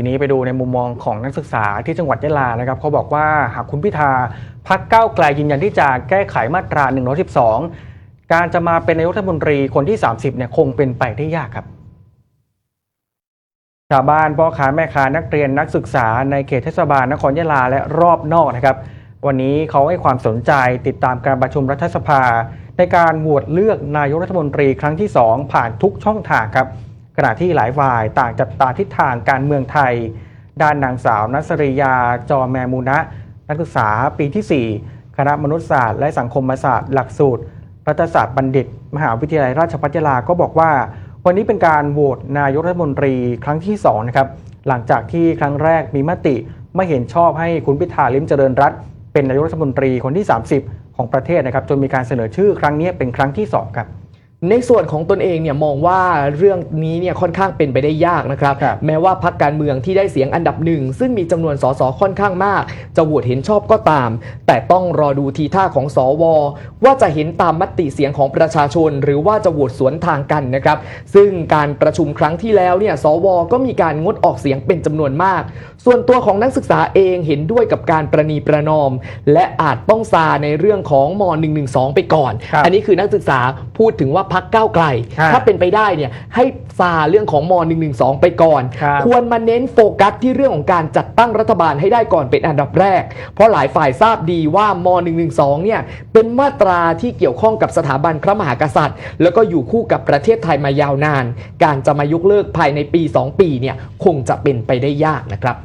ทีนี้ไปดูในมุมมองของนักศึกษาที่จังหวัดยะลานะครับเขาบอกว่าหากคุณพิธาพักเก้าวไกลยืนยันที่จะแก้ไขมาตรา 112 การจะมาเป็นนายกรัฐมนตรีคนที่ 30เนี่ยคงเป็นไปได้ยากครับชาวบ้านพ่อค้าแม่ค้านักเรียนนักศึกษาในเขตเทศบาลนครยะลาและรอบนอกนะครับ วันนี้เขาให้ความสนใจติดตามการประชุมรัฐสภา ในการโหวตเลือกนายกรัฐมนตรีครั้งที่ 2 ผ่านทุกช่องทางครับ ขณะที่หลายฝ่ายต่างจับตาทิศทางการเมืองไทย ด้านนางสาวนัสริยา จอแมมูนะ นักศึกษาปีที่ 4 คณะมนุษยศาสตร์และสังคมศาสตร์หลักสูตร รัฐศาสตร์บัณฑิต มหาวิทยาลัยราชภัฏยาลาก็บอกว่า วันนี้เป็นการโหวตนายกรัฐมนตรีครั้งที่2นะครับหลังจากที่ครั้งแรกมีมติไม่เห็นชอบให้คุณพิธาลิมเจริญรัตเป็นนายกรัฐมนตรีคนที่ 30 ของประเทศนะครับจนมีการเสนอชื่อครั้งนี้เป็นครั้งที่ 2 ครับ ในส่วนของตนเองเนี่ยมองว่าเรื่องนี้เนี่ยค่อนข้างเป็นไปได้ยากนะครับ ครับแม้ว่าพรรคการเมืองที่ได้เสียงอันดับหนึ่ง ซึ่งมีจำนวนสสค่อนข้างมาก จะโหวตเห็นชอบก็ตาม แต่ต้องรอดูทีท่าของสวว่าจะเห็นตามมติเสียงของประชาชน หรือว่าจะโหวตสวนทางกันนะครับ ซึ่งการประชุมครั้งที่แล้วเนี่ยสวก็มีการงดออกเสียงเป็นจำนวนมาก ส่วนตัวของนักศึกษาเองเห็นด้วยกับการประนีประนอม และอาจต้องซาในเรื่องของม .112 ไปก่อน ครับ อันนี้คือนักศึกษาพูดถึงว่าพักก้าวไกล ครับถ้าเป็นไปได้เนี่ยให้ซาเรื่องของม .112 ไปก่อน ครับ ควรมาเน้นโฟกัสที่เรื่องของการจัดตั้งรัฐบาลให้ได้ก่อนเป็นอันดับแรก เพราะหลายฝ่ายทราบดีว่าม .112 เนี่ยเป็นมาตราที่เกี่ยวข้องกับสถาบันพระมหากษัตริย์ แล้วก็อยู่คู่กับประเทศไทยมายาวนาน การจะมายกเลิกภายในปี 2 ปีเนี่ยคงจะเป็นไปได้ยากนะครับ